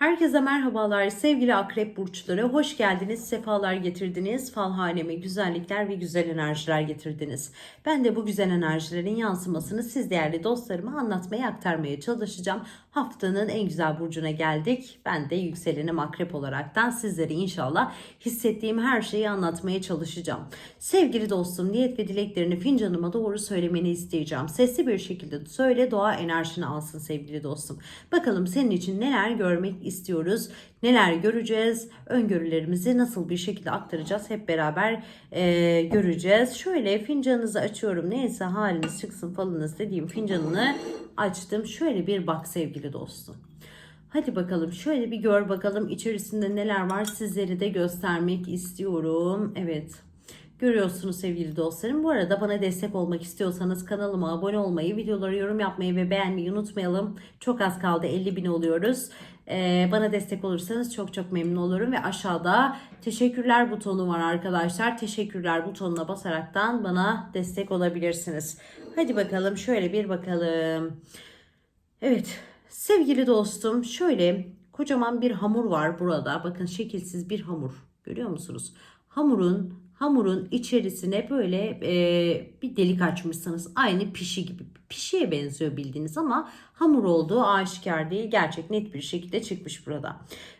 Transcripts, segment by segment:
Herkese merhabalar sevgili akrep burçları. Hoş geldiniz, sefalar getirdiniz. Fal haneme güzellikler ve güzel enerjiler getirdiniz. Ben de bu güzel enerjilerin yansımasını siz değerli dostlarıma anlatmaya, aktarmaya çalışacağım. Haftanın en güzel burcuna geldik. Ben de yükselenim akrep olaraktan sizlere inşallah hissettiğim her şeyi anlatmaya çalışacağım. Sevgili dostum niyet ve dileklerini fincanıma doğru söylemeni isteyeceğim. Sesli bir şekilde söyle doğa enerjini alsın sevgili dostum. Bakalım senin için neler görmek istiyoruz, neler göreceğiz, öngörülerimizi nasıl bir şekilde aktaracağız hep beraber e, göreceğiz. Şöyle fincanınızı açıyorum neyse haliniz çıksın falınız dediğim fincanını açtım. Şöyle bir bak sevgili dostum. Hadi bakalım şöyle bir gör bakalım içerisinde neler var sizleri de göstermek istiyorum. Evet. Görüyorsunuz sevgili dostlarım. Bu arada bana destek olmak istiyorsanız kanalıma abone olmayı, videoları yorum yapmayı ve beğenmeyi unutmayalım. Çok az kaldı 50 bin oluyoruz. Ee, bana destek olursanız çok çok memnun olurum. Ve aşağıda teşekkürler butonu var arkadaşlar. Teşekkürler butonuna basaraktan bana destek olabilirsiniz. Hadi bakalım şöyle bir bakalım. Evet sevgili dostum şöyle kocaman bir hamur var burada. Bakın şekilsiz bir hamur. Görüyor musunuz? Hamurun hamurun içerisine böyle e, bir delik açmışsınız. Aynı pişi gibi. Pişiye benziyor bildiğiniz ama hamur olduğu aşikar değil. Gerçek net bir şekilde çıkmış burada.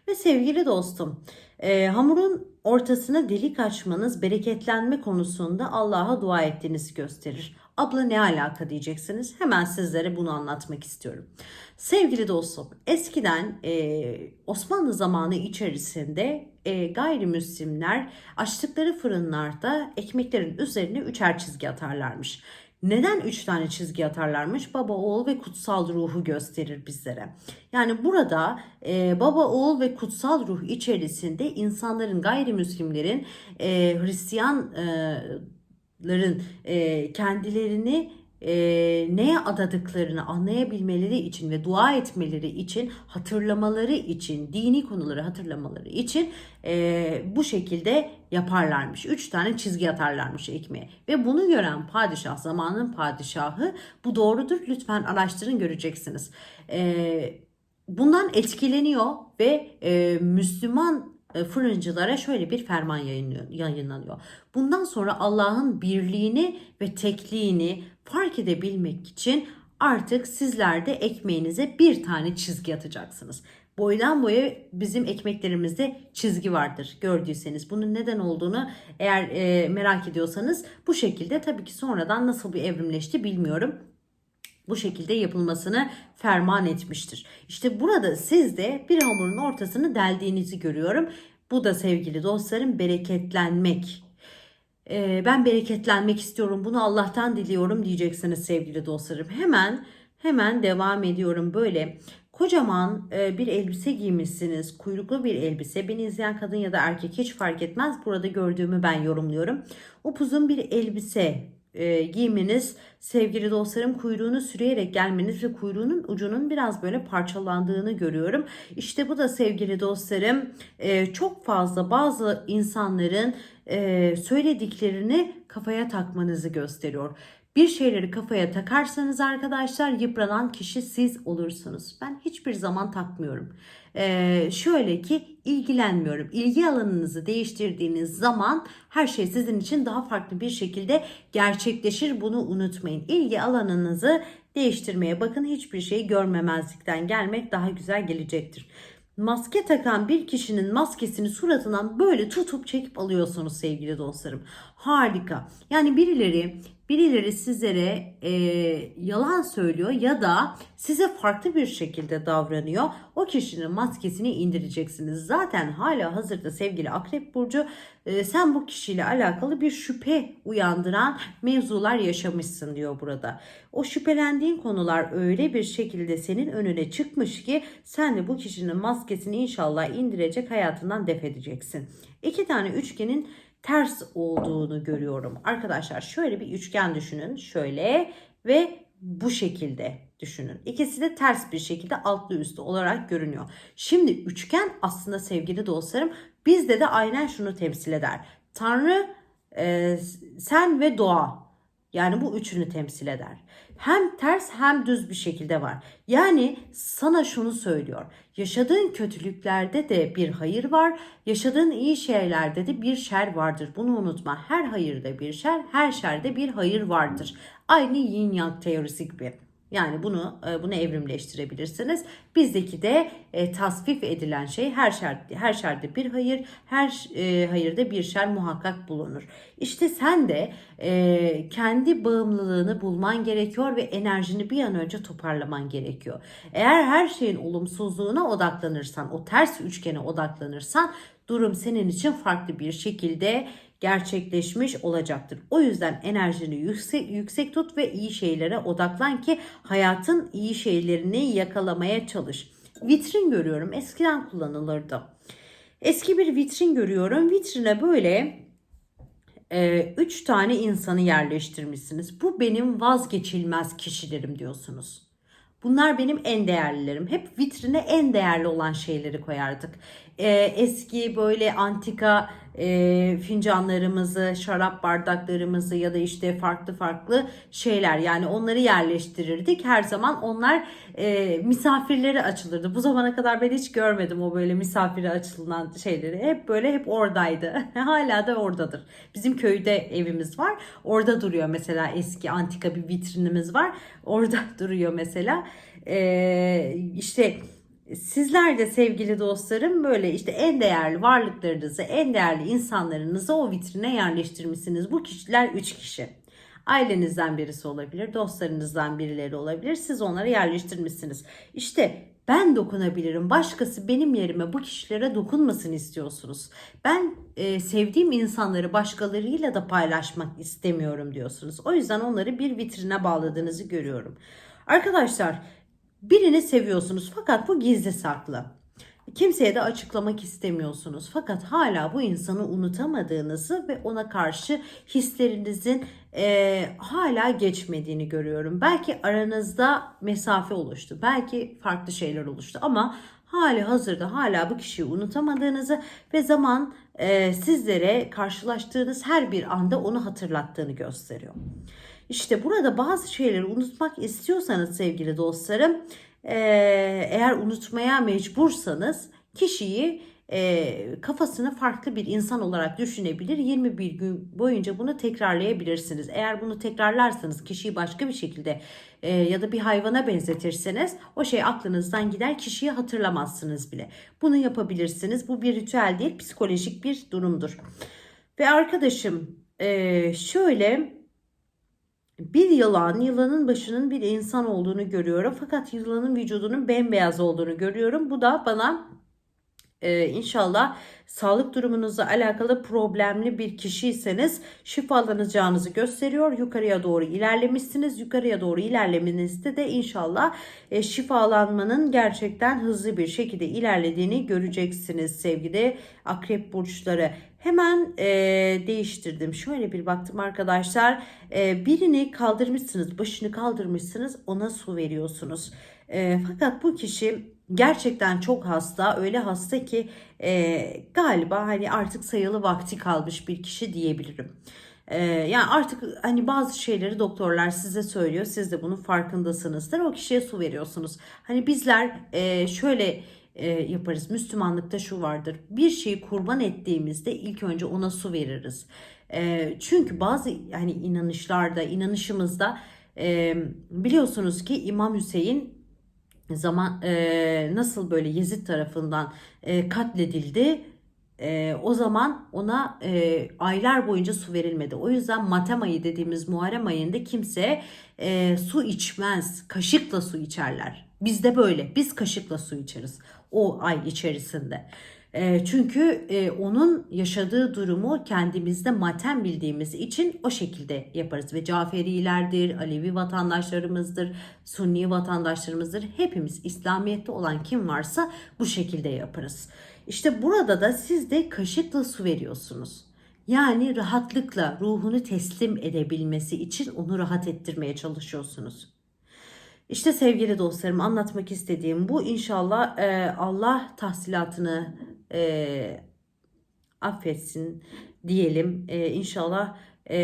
Ve sevgili dostum e, hamurun ortasına delik açmanız bereketlenme konusunda Allah'a dua ettiğinizi gösterir. Abla ne alaka diyeceksiniz. Hemen sizlere bunu anlatmak istiyorum. Sevgili dostum eskiden e, Osmanlı zamanı içerisinde e, gayrimüslimler açtıkları fırınlarda ekmeklerin üzerine üçer çizgi atarlarmış. Neden üç tane çizgi atarlarmış? Baba, oğul ve kutsal ruhu gösterir bizlere. Yani burada e, baba, oğul ve kutsal ruh içerisinde insanların, gayrimüslimlerin, e, Hristiyanların e, kendilerini e, neye adadıklarını anlayabilmeleri için ve dua etmeleri için, hatırlamaları için, dini konuları hatırlamaları için e, bu şekilde yaparlarmış. Üç tane çizgi atarlarmış ekmeğe. Ve bunu gören padişah, zamanın padişahı bu doğrudur lütfen araştırın göreceksiniz. E, bundan etkileniyor ve e, Müslüman e, fırıncılara şöyle bir ferman yayınlanıyor. Bundan sonra Allah'ın birliğini ve tekliğini fark edebilmek için artık sizler de ekmeğinize bir tane çizgi atacaksınız. Boydan boya bizim ekmeklerimizde çizgi vardır gördüyseniz. Bunun neden olduğunu eğer e, merak ediyorsanız bu şekilde tabii ki sonradan nasıl bir evrimleşti bilmiyorum bu şekilde yapılmasını ferman etmiştir. İşte burada siz de bir hamurun ortasını deldiğinizi görüyorum. Bu da sevgili dostlarım bereketlenmek. Ee, ben bereketlenmek istiyorum bunu Allah'tan diliyorum diyeceksiniz sevgili dostlarım. Hemen hemen devam ediyorum böyle. Kocaman e, bir elbise giymişsiniz. Kuyruklu bir elbise. Beni izleyen kadın ya da erkek hiç fark etmez. Burada gördüğümü ben yorumluyorum. Upuzun bir elbise e, giymeniz, sevgili dostlarım kuyruğunu sürüyerek gelmeniz ve kuyruğunun ucunun biraz böyle parçalandığını görüyorum. İşte bu da sevgili dostlarım e, çok fazla bazı insanların e, söylediklerini kafaya takmanızı gösteriyor. Bir şeyleri kafaya takarsanız arkadaşlar yıpranan kişi siz olursunuz. Ben hiçbir zaman takmıyorum. Ee, şöyle ki ilgilenmiyorum. İlgi alanınızı değiştirdiğiniz zaman her şey sizin için daha farklı bir şekilde gerçekleşir. Bunu unutmayın. İlgi alanınızı değiştirmeye bakın. Hiçbir şeyi görmemezlikten gelmek daha güzel gelecektir maske takan bir kişinin maskesini suratından böyle tutup çekip alıyorsunuz sevgili dostlarım. Harika. Yani birileri birileri sizlere e, yalan söylüyor ya da size farklı bir şekilde davranıyor. O kişinin maskesini indireceksiniz. Zaten hala hazırda sevgili Akrep Burcu e, sen bu kişiyle alakalı bir şüphe uyandıran mevzular yaşamışsın diyor burada. O şüphelendiğin konular öyle bir şekilde senin önüne çıkmış ki sen de bu kişinin maskesini inşallah indirecek hayatından def edeceksin. İki tane üçgenin ters olduğunu görüyorum. Arkadaşlar şöyle bir üçgen düşünün. Şöyle ve bu şekilde düşünün. İkisi de ters bir şekilde altlı üstü olarak görünüyor. Şimdi üçgen aslında sevgili dostlarım bizde de aynen şunu temsil eder. Tanrı, e, sen ve doğa. Yani bu üçünü temsil eder. Hem ters hem düz bir şekilde var. Yani sana şunu söylüyor. Yaşadığın kötülüklerde de bir hayır var. Yaşadığın iyi şeylerde de bir şer vardır. Bunu unutma. Her hayırda bir şer, her şerde bir hayır vardır. Aynı yin yang teorisi gibi. Yani bunu e, bunu evrimleştirebilirsiniz. Bizdeki de e, tasvip edilen şey her şer her şerde bir hayır, her e, hayırda bir şer muhakkak bulunur. İşte sen de e, kendi bağımlılığını bulman gerekiyor ve enerjini bir an önce toparlaman gerekiyor. Eğer her şeyin olumsuzluğuna odaklanırsan, o ters üçgene odaklanırsan durum senin için farklı bir şekilde gerçekleşmiş olacaktır. O yüzden enerjini yüksek, yüksek tut ve iyi şeylere odaklan ki hayatın iyi şeylerini yakalamaya çalış. Vitrin görüyorum. Eskiden kullanılırdı. Eski bir vitrin görüyorum. Vitrine böyle e, üç tane insanı yerleştirmişsiniz. Bu benim vazgeçilmez kişilerim diyorsunuz. Bunlar benim en değerlilerim. Hep vitrine en değerli olan şeyleri koyardık. Ee, eski böyle antika e, fincanlarımızı, şarap bardaklarımızı ya da işte farklı farklı şeyler yani onları yerleştirirdik. Her zaman onlar e, misafirleri açılırdı. Bu zamana kadar ben hiç görmedim o böyle misafire açılan şeyleri. Hep böyle hep oradaydı. Hala da oradadır. Bizim köyde evimiz var. Orada duruyor mesela eski antika bir vitrinimiz var. Orada duruyor mesela. Ee, işte Sizler de sevgili dostlarım böyle işte en değerli varlıklarınızı, en değerli insanlarınızı o vitrine yerleştirmişsiniz. Bu kişiler 3 kişi. Ailenizden birisi olabilir, dostlarınızdan birileri olabilir. Siz onları yerleştirmişsiniz. İşte ben dokunabilirim. Başkası benim yerime bu kişilere dokunmasın istiyorsunuz. Ben e, sevdiğim insanları başkalarıyla da paylaşmak istemiyorum diyorsunuz. O yüzden onları bir vitrine bağladığınızı görüyorum. Arkadaşlar Birini seviyorsunuz fakat bu gizli saklı. Kimseye de açıklamak istemiyorsunuz. Fakat hala bu insanı unutamadığınızı ve ona karşı hislerinizin e, hala geçmediğini görüyorum. Belki aranızda mesafe oluştu. Belki farklı şeyler oluştu ama hali hazırda hala bu kişiyi unutamadığınızı ve zaman e, sizlere karşılaştığınız her bir anda onu hatırlattığını gösteriyor. İşte burada bazı şeyleri unutmak istiyorsanız sevgili dostlarım eğer unutmaya mecbursanız kişiyi e, kafasını farklı bir insan olarak düşünebilir. 21 gün boyunca bunu tekrarlayabilirsiniz. Eğer bunu tekrarlarsanız kişiyi başka bir şekilde e, ya da bir hayvana benzetirseniz o şey aklınızdan gider kişiyi hatırlamazsınız bile. Bunu yapabilirsiniz. Bu bir ritüel değil psikolojik bir durumdur. Ve arkadaşım e, şöyle bir yılan, yılanın başının bir insan olduğunu görüyorum. Fakat yılanın vücudunun bembeyaz olduğunu görüyorum. Bu da bana e, inşallah sağlık durumunuzla alakalı problemli bir kişiyseniz şifalanacağınızı gösteriyor. Yukarıya doğru ilerlemişsiniz. Yukarıya doğru ilerlemenizde de inşallah e, şifalanmanın gerçekten hızlı bir şekilde ilerlediğini göreceksiniz sevgili akrep burçları. Hemen e, değiştirdim. Şöyle bir baktım arkadaşlar. E, birini kaldırmışsınız, başını kaldırmışsınız, ona su veriyorsunuz. E, fakat bu kişi gerçekten çok hasta. Öyle hasta ki e, galiba hani artık sayılı vakti kalmış bir kişi diyebilirim. E, yani artık hani bazı şeyleri doktorlar size söylüyor. Siz de bunun farkındasınızdır. O kişiye su veriyorsunuz. Hani bizler e, şöyle e, yaparız. Müslümanlıkta şu vardır. Bir şeyi kurban ettiğimizde ilk önce ona su veririz. E, çünkü bazı hani inanışlarda, inanışımızda e, biliyorsunuz ki İmam Hüseyin zaman e, nasıl böyle Yezid tarafından e, katledildi. E, o zaman ona e, aylar boyunca su verilmedi. O yüzden Matem ayı dediğimiz Muharrem ayında kimse e, su içmez. Kaşıkla su içerler. Bizde böyle. Biz kaşıkla su içeriz o ay içerisinde. E, çünkü e, onun yaşadığı durumu kendimizde matem bildiğimiz için o şekilde yaparız. Ve Caferilerdir, Alevi vatandaşlarımızdır, Sunni vatandaşlarımızdır. Hepimiz İslamiyet'te olan kim varsa bu şekilde yaparız. İşte burada da siz de kaşıkla su veriyorsunuz. Yani rahatlıkla ruhunu teslim edebilmesi için onu rahat ettirmeye çalışıyorsunuz. İşte sevgili dostlarım anlatmak istediğim bu. İnşallah e, Allah tahsilatını e, affetsin diyelim. E, inşallah e,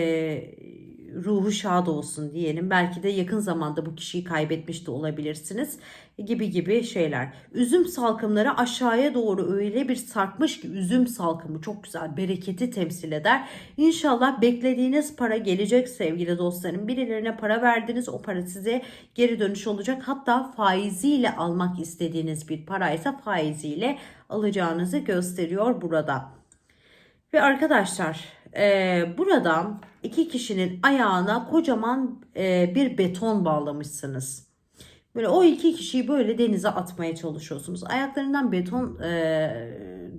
ruhu şad olsun diyelim. Belki de yakın zamanda bu kişiyi kaybetmiş de olabilirsiniz gibi gibi şeyler. Üzüm salkımları aşağıya doğru öyle bir sarkmış ki üzüm salkımı çok güzel bereketi temsil eder. İnşallah beklediğiniz para gelecek sevgili dostlarım. Birilerine para verdiniz o para size geri dönüş olacak. Hatta faiziyle almak istediğiniz bir paraysa faiziyle alacağınızı gösteriyor burada. Ve arkadaşlar e, burada iki kişinin ayağına kocaman e, bir beton bağlamışsınız. Böyle o iki kişiyi böyle denize atmaya çalışıyorsunuz. Ayaklarından beton e,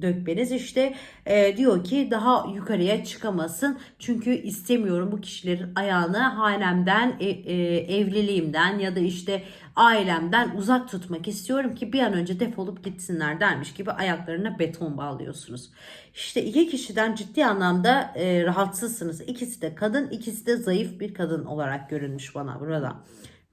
dökmeniz işte e, diyor ki daha yukarıya çıkamasın. Çünkü istemiyorum bu kişilerin ayağını hanemden, e, e, evliliğimden ya da işte ailemden uzak tutmak istiyorum ki bir an önce defolup gitsinler dermiş gibi ayaklarına beton bağlıyorsunuz. İşte iki kişiden ciddi anlamda e, rahatsızsınız. İkisi de kadın, ikisi de zayıf bir kadın olarak görünmüş bana burada.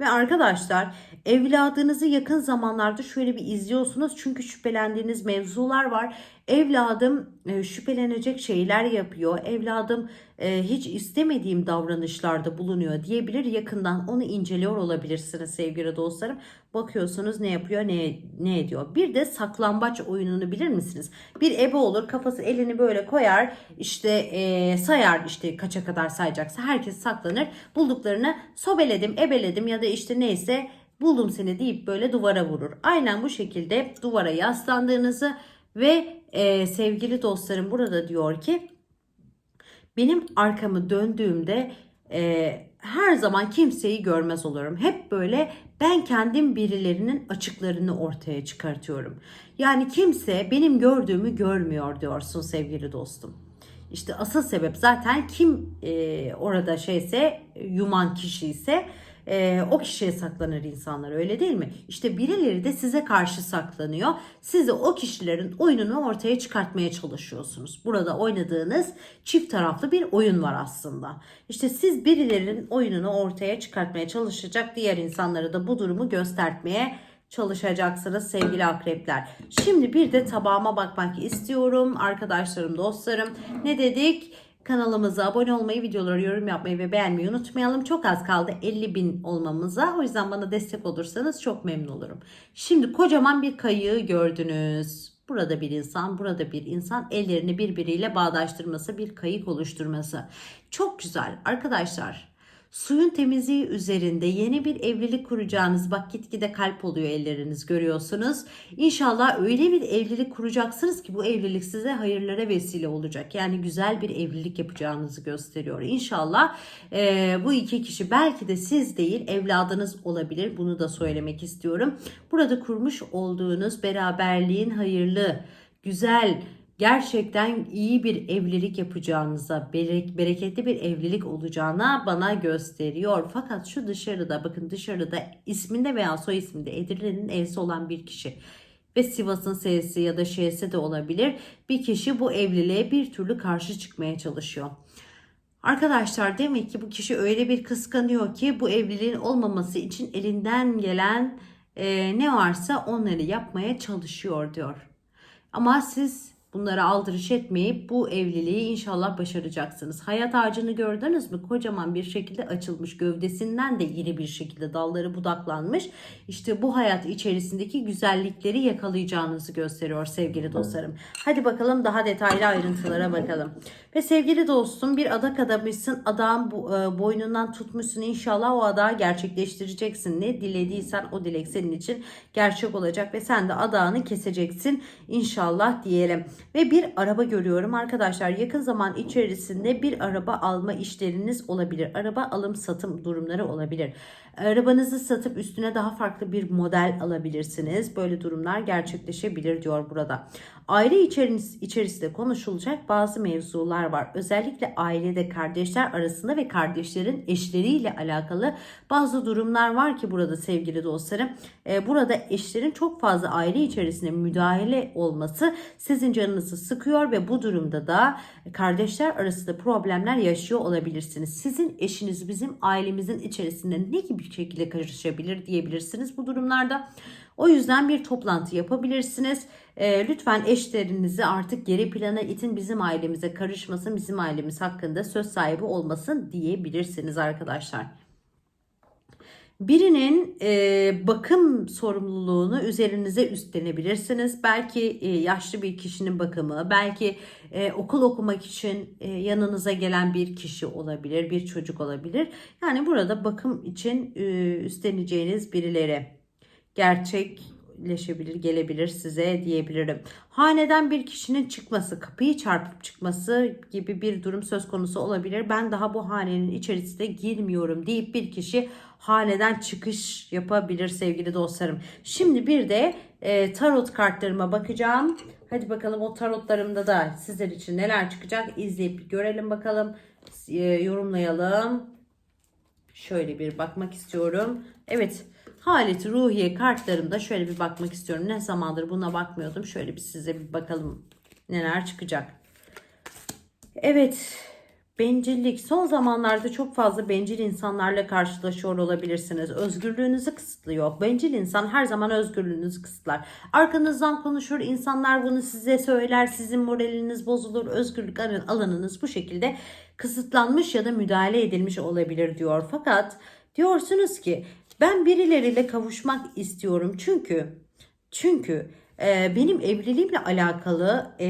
Ve arkadaşlar evladınızı yakın zamanlarda şöyle bir izliyorsunuz çünkü şüphelendiğiniz mevzular var. Evladım e, şüphelenecek şeyler yapıyor. Evladım e, hiç istemediğim davranışlarda bulunuyor diyebilir. Yakından onu inceliyor olabilirsiniz sevgili dostlarım. Bakıyorsunuz ne yapıyor ne, ne ediyor. Bir de saklambaç oyununu bilir misiniz? Bir ebe olur kafası elini böyle koyar işte e, sayar işte kaça kadar sayacaksa herkes saklanır. Bulduklarını sobeledim ebeledim ya da işte neyse buldum seni deyip böyle duvara vurur. Aynen bu şekilde duvara yaslandığınızı ve e, sevgili dostlarım burada diyor ki benim arkamı döndüğümde e, her zaman kimseyi görmez olurum. Hep böyle ben kendim birilerinin açıklarını ortaya çıkartıyorum. Yani kimse benim gördüğümü görmüyor diyorsun sevgili dostum. İşte asıl sebep zaten kim e, orada şeyse yuman kişi ise e, o kişiye saklanır insanlar öyle değil mi? İşte birileri de size karşı saklanıyor. Siz de o kişilerin oyununu ortaya çıkartmaya çalışıyorsunuz. Burada oynadığınız çift taraflı bir oyun var aslında. İşte siz birilerinin oyununu ortaya çıkartmaya çalışacak diğer insanlara da bu durumu göstermeye çalışacaksınız sevgili akrepler. Şimdi bir de tabağıma bakmak istiyorum. Arkadaşlarım, dostlarım ne dedik? Kanalımıza abone olmayı, videoları yorum yapmayı ve beğenmeyi unutmayalım. Çok az kaldı 50 bin olmamıza. O yüzden bana destek olursanız çok memnun olurum. Şimdi kocaman bir kayığı gördünüz. Burada bir insan, burada bir insan ellerini birbiriyle bağdaştırması, bir kayık oluşturması. Çok güzel arkadaşlar. Suyun temizliği üzerinde yeni bir evlilik kuracağınız bak gitgide kalp oluyor elleriniz görüyorsunuz. İnşallah öyle bir evlilik kuracaksınız ki bu evlilik size hayırlara vesile olacak. Yani güzel bir evlilik yapacağınızı gösteriyor. İnşallah e, bu iki kişi belki de siz değil evladınız olabilir. Bunu da söylemek istiyorum. Burada kurmuş olduğunuz beraberliğin hayırlı, güzel, gerçekten iyi bir evlilik yapacağınıza, berek, bereketli bir evlilik olacağına bana gösteriyor. Fakat şu dışarıda bakın dışarıda isminde veya soy isminde Edirne'nin evsi olan bir kişi ve Sivas'ın S'si ya da Ş'si de olabilir. Bir kişi bu evliliğe bir türlü karşı çıkmaya çalışıyor. Arkadaşlar demek ki bu kişi öyle bir kıskanıyor ki bu evliliğin olmaması için elinden gelen e, ne varsa onları yapmaya çalışıyor diyor. Ama siz Bunlara aldırış etmeyip bu evliliği inşallah başaracaksınız. Hayat ağacını gördünüz mü? Kocaman bir şekilde açılmış. Gövdesinden de iri bir şekilde dalları budaklanmış. İşte bu hayat içerisindeki güzellikleri yakalayacağınızı gösteriyor sevgili dostlarım. Hadi bakalım daha detaylı ayrıntılara bakalım. Ve sevgili dostum bir adak adamışsın. Adağın e, boynundan tutmuşsun. İnşallah o adağı gerçekleştireceksin. Ne dilediysen o dilek senin için gerçek olacak ve sen de adağını keseceksin. İnşallah diyelim. Ve bir araba görüyorum arkadaşlar. Yakın zaman içerisinde bir araba alma işleriniz olabilir. Araba alım satım durumları olabilir. Arabanızı satıp üstüne daha farklı bir model alabilirsiniz. Böyle durumlar gerçekleşebilir diyor burada. Aile içerisinde konuşulacak bazı mevzular var. Özellikle ailede kardeşler arasında ve kardeşlerin eşleriyle alakalı bazı durumlar var ki burada sevgili dostlarım. Ee, burada eşlerin çok fazla aile içerisinde müdahale olması sizin canınızı sıkıyor ve bu durumda da kardeşler arasında problemler yaşıyor olabilirsiniz. Sizin eşiniz bizim ailemizin içerisinde ne gibi şekilde karışabilir diyebilirsiniz bu durumlarda. O yüzden bir toplantı yapabilirsiniz. E, lütfen eşlerinizi artık geri plana itin bizim ailemize karışmasın, bizim ailemiz hakkında söz sahibi olmasın diyebilirsiniz arkadaşlar. Birinin e, bakım sorumluluğunu üzerinize üstlenebilirsiniz. Belki e, yaşlı bir kişinin bakımı, belki e, okul okumak için e, yanınıza gelen bir kişi olabilir, bir çocuk olabilir. Yani burada bakım için e, üstleneceğiniz birileri gerçekleşebilir, gelebilir size diyebilirim. Haneden bir kişinin çıkması, kapıyı çarpıp çıkması gibi bir durum söz konusu olabilir. Ben daha bu hanenin içerisine girmiyorum deyip bir kişi haneden çıkış yapabilir sevgili dostlarım. Şimdi bir de e, tarot kartlarıma bakacağım. Hadi bakalım o tarotlarımda da sizler için neler çıkacak izleyip görelim bakalım. E, yorumlayalım. Şöyle bir bakmak istiyorum. Evet Halet Ruhiye kartlarımda şöyle bir bakmak istiyorum. Ne zamandır buna bakmıyordum. Şöyle bir size bir bakalım neler çıkacak. Evet Bencillik. Son zamanlarda çok fazla bencil insanlarla karşılaşıyor olabilirsiniz. Özgürlüğünüzü kısıtlıyor. Bencil insan her zaman özgürlüğünüzü kısıtlar. Arkanızdan konuşur, insanlar bunu size söyler, sizin moraliniz bozulur, özgürlük alanınız bu şekilde kısıtlanmış ya da müdahale edilmiş olabilir diyor. Fakat diyorsunuz ki ben birileriyle kavuşmak istiyorum çünkü çünkü e, benim evliliğimle alakalı e,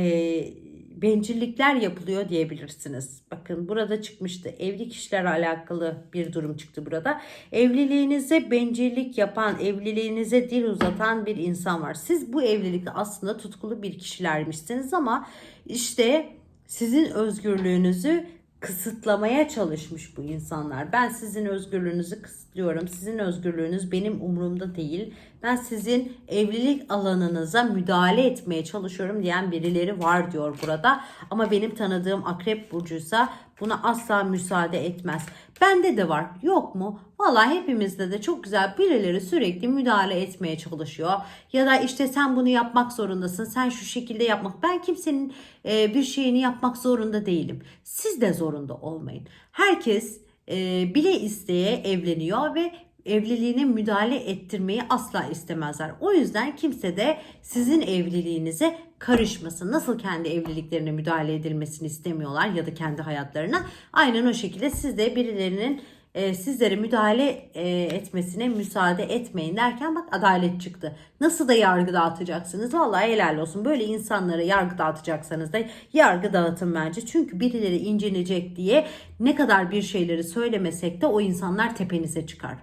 bencillikler yapılıyor diyebilirsiniz. Bakın burada çıkmıştı. Evli kişilerle alakalı bir durum çıktı burada. Evliliğinize bencillik yapan, evliliğinize dil uzatan bir insan var. Siz bu evlilikte aslında tutkulu bir kişilermişsiniz ama işte sizin özgürlüğünüzü kısıtlamaya çalışmış bu insanlar. Ben sizin özgürlüğünüzü kısıtlıyorum. Sizin özgürlüğünüz benim umurumda değil. Ben sizin evlilik alanınıza müdahale etmeye çalışıyorum diyen birileri var diyor burada. Ama benim tanıdığım akrep burcuysa buna asla müsaade etmez. Bende de var. Yok mu? Vallahi hepimizde de çok güzel birileri sürekli müdahale etmeye çalışıyor. Ya da işte sen bunu yapmak zorundasın. Sen şu şekilde yapmak. Ben kimsenin e, bir şeyini yapmak zorunda değilim. Siz de zorunda olmayın. Herkes e, bile isteye evleniyor ve evliliğine müdahale ettirmeyi asla istemezler. O yüzden kimse de sizin evliliğinize karışmasın. Nasıl kendi evliliklerine müdahale edilmesini istemiyorlar ya da kendi hayatlarına. Aynen o şekilde siz de birilerinin e, sizlere müdahale e, etmesine müsaade etmeyin derken bak adalet çıktı. Nasıl da yargı dağıtacaksınız? Vallahi helal olsun. Böyle insanlara yargı dağıtacaksanız da yargı dağıtın bence. Çünkü birileri incinecek diye ne kadar bir şeyleri söylemesek de o insanlar tepenize çıkar.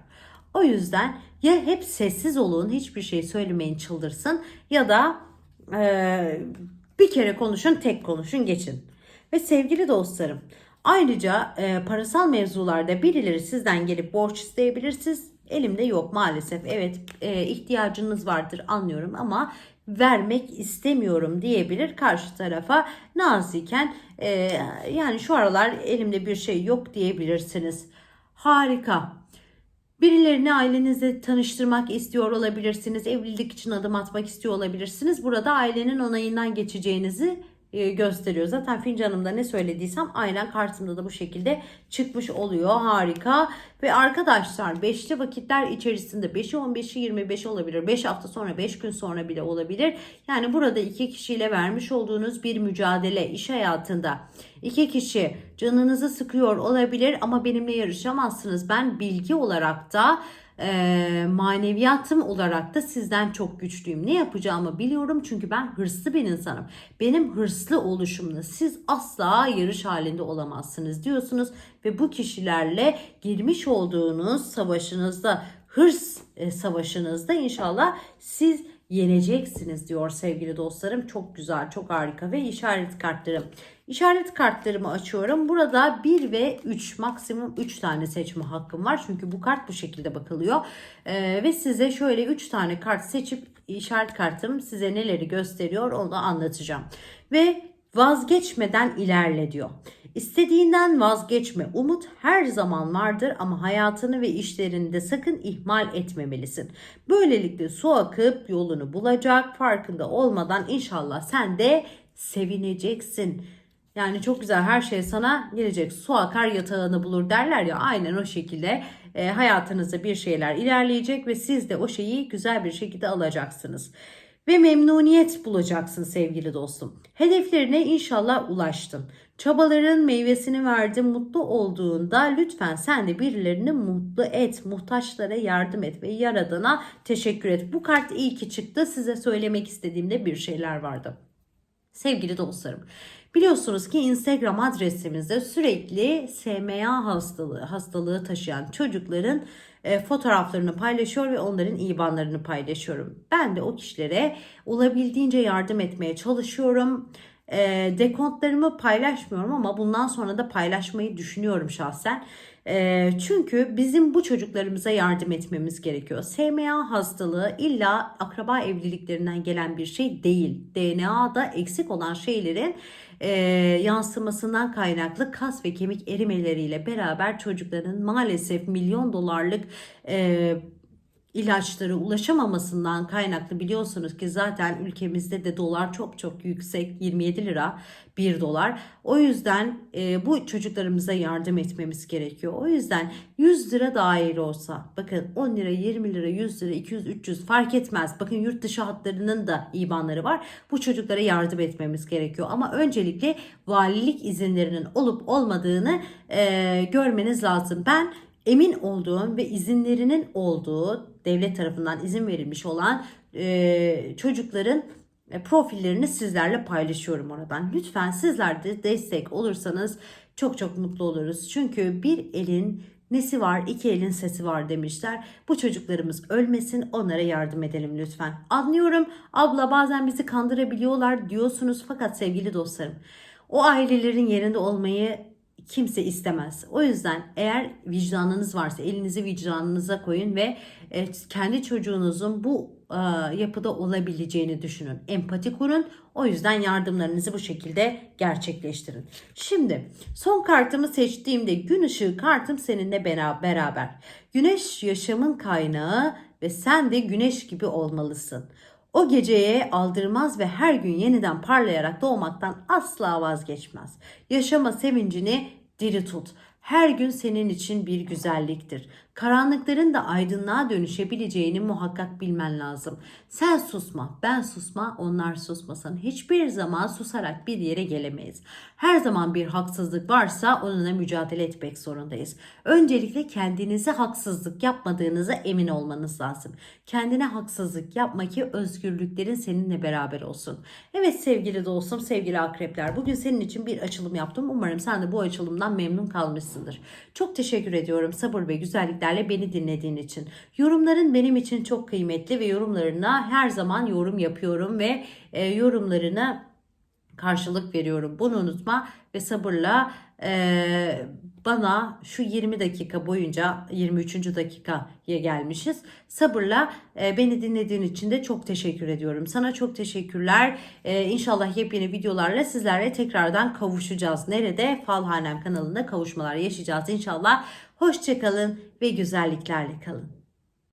O yüzden ya hep sessiz olun, hiçbir şey söylemeyin, çıldırsın ya da e, bir kere konuşun, tek konuşun, geçin. Ve sevgili dostlarım, ayrıca e, parasal mevzularda birileri sizden gelip borç isteyebilirsiniz. Elimde yok maalesef. Evet, e, ihtiyacınız vardır anlıyorum ama vermek istemiyorum diyebilir karşı tarafa naziken e, yani şu aralar elimde bir şey yok diyebilirsiniz. Harika. Birilerini ailenizle tanıştırmak istiyor olabilirsiniz. Evlilik için adım atmak istiyor olabilirsiniz. Burada ailenin onayından geçeceğinizi gösteriyor. Zaten fincanımda ne söylediysem aynen kartımda da bu şekilde çıkmış oluyor. Harika. Ve arkadaşlar beşli vakitler içerisinde 5'i 15'i 25 olabilir. 5 hafta sonra 5 gün sonra bile olabilir. Yani burada iki kişiyle vermiş olduğunuz bir mücadele iş hayatında. iki kişi canınızı sıkıyor olabilir ama benimle yarışamazsınız. Ben bilgi olarak da e, maneviyatım olarak da sizden çok güçlüyüm. Ne yapacağımı biliyorum çünkü ben hırslı bir insanım. Benim hırslı oluşumla siz asla yarış halinde olamazsınız diyorsunuz ve bu kişilerle girmiş olduğunuz savaşınızda hırs e, savaşınızda inşallah siz yeneceksiniz diyor sevgili dostlarım. Çok güzel, çok harika ve işaret kartlarım. İşaret kartlarımı açıyorum. Burada 1 ve 3 maksimum 3 tane seçme hakkım var. Çünkü bu kart bu şekilde bakılıyor. Ee, ve size şöyle 3 tane kart seçip işaret kartım size neleri gösteriyor onu anlatacağım. Ve vazgeçmeden ilerle diyor. İstediğinden vazgeçme. Umut her zaman vardır ama hayatını ve işlerini de sakın ihmal etmemelisin. Böylelikle su akıp yolunu bulacak. Farkında olmadan inşallah sen de sevineceksin. Yani çok güzel her şey sana gelecek. Su akar yatağını bulur derler ya aynen o şekilde e, hayatınızda bir şeyler ilerleyecek ve siz de o şeyi güzel bir şekilde alacaksınız. Ve memnuniyet bulacaksın sevgili dostum. Hedeflerine inşallah ulaştın. Çabaların meyvesini verdin, mutlu olduğunda lütfen sen de birilerini mutlu et, muhtaçlara yardım et ve yaradana teşekkür et. Bu kart iyi ki çıktı. Size söylemek istediğimde bir şeyler vardı. Sevgili dostlarım, biliyorsunuz ki Instagram adresimizde sürekli SMA hastalığı, hastalığı taşıyan çocukların e, fotoğraflarını paylaşıyor ve onların IBAN'larını paylaşıyorum. Ben de o kişilere olabildiğince yardım etmeye çalışıyorum. E, dekontlarımı paylaşmıyorum ama bundan sonra da paylaşmayı düşünüyorum şahsen. E, çünkü bizim bu çocuklarımıza yardım etmemiz gerekiyor. SMA hastalığı illa akraba evliliklerinden gelen bir şey değil. DNA'da eksik olan şeylerin e, yansımasından kaynaklı kas ve kemik erimeleriyle beraber çocukların maalesef milyon dolarlık e, ilaçlara ulaşamamasından kaynaklı biliyorsunuz ki zaten ülkemizde de dolar çok çok yüksek 27 lira 1 dolar. O yüzden e, bu çocuklarımıza yardım etmemiz gerekiyor. O yüzden 100 lira dair olsa bakın 10 lira 20 lira 100 lira 200 300 fark etmez. Bakın yurt dışı hatlarının da ibanları var. Bu çocuklara yardım etmemiz gerekiyor. Ama öncelikle valilik izinlerinin olup olmadığını e, görmeniz lazım. Ben emin olduğum ve izinlerinin olduğu devlet tarafından izin verilmiş olan e, çocukların e, profillerini sizlerle paylaşıyorum oradan. Lütfen sizler de destek olursanız çok çok mutlu oluruz. Çünkü bir elin nesi var iki elin sesi var demişler. Bu çocuklarımız ölmesin onlara yardım edelim lütfen. Anlıyorum abla bazen bizi kandırabiliyorlar diyorsunuz fakat sevgili dostlarım o ailelerin yerinde olmayı kimse istemez. O yüzden eğer vicdanınız varsa elinizi vicdanınıza koyun ve e, kendi çocuğunuzun bu e, yapıda olabileceğini düşünün. Empati kurun. O yüzden yardımlarınızı bu şekilde gerçekleştirin. Şimdi son kartımı seçtiğimde gün ışığı kartım seninle beraber. Güneş yaşamın kaynağı ve sen de güneş gibi olmalısın. O geceye aldırmaz ve her gün yeniden parlayarak doğmaktan asla vazgeçmez. Yaşama sevincini diri tut. Her gün senin için bir güzelliktir. Karanlıkların da aydınlığa dönüşebileceğini muhakkak bilmen lazım. Sen susma, ben susma, onlar susmasın. Hiçbir zaman susarak bir yere gelemeyiz. Her zaman bir haksızlık varsa onunla mücadele etmek zorundayız. Öncelikle kendinize haksızlık yapmadığınıza emin olmanız lazım. Kendine haksızlık yapma ki özgürlüklerin seninle beraber olsun. Evet sevgili dostum, sevgili akrepler. Bugün senin için bir açılım yaptım. Umarım sen de bu açılımdan memnun kalmışsındır. Çok teşekkür ediyorum sabır ve güzellik desteklerle beni dinlediğin için. Yorumların benim için çok kıymetli ve yorumlarına her zaman yorum yapıyorum ve e, yorumlarına karşılık veriyorum. Bunu unutma ve sabırla e, bana şu 20 dakika boyunca 23. dakikaya gelmişiz. Sabırla e, beni dinlediğin için de çok teşekkür ediyorum. Sana çok teşekkürler. E, inşallah yepyeni videolarla sizlerle tekrardan kavuşacağız. Nerede? Falhanem kanalında kavuşmalar yaşayacağız inşallah. Hoşçakalın ve güzelliklerle kalın.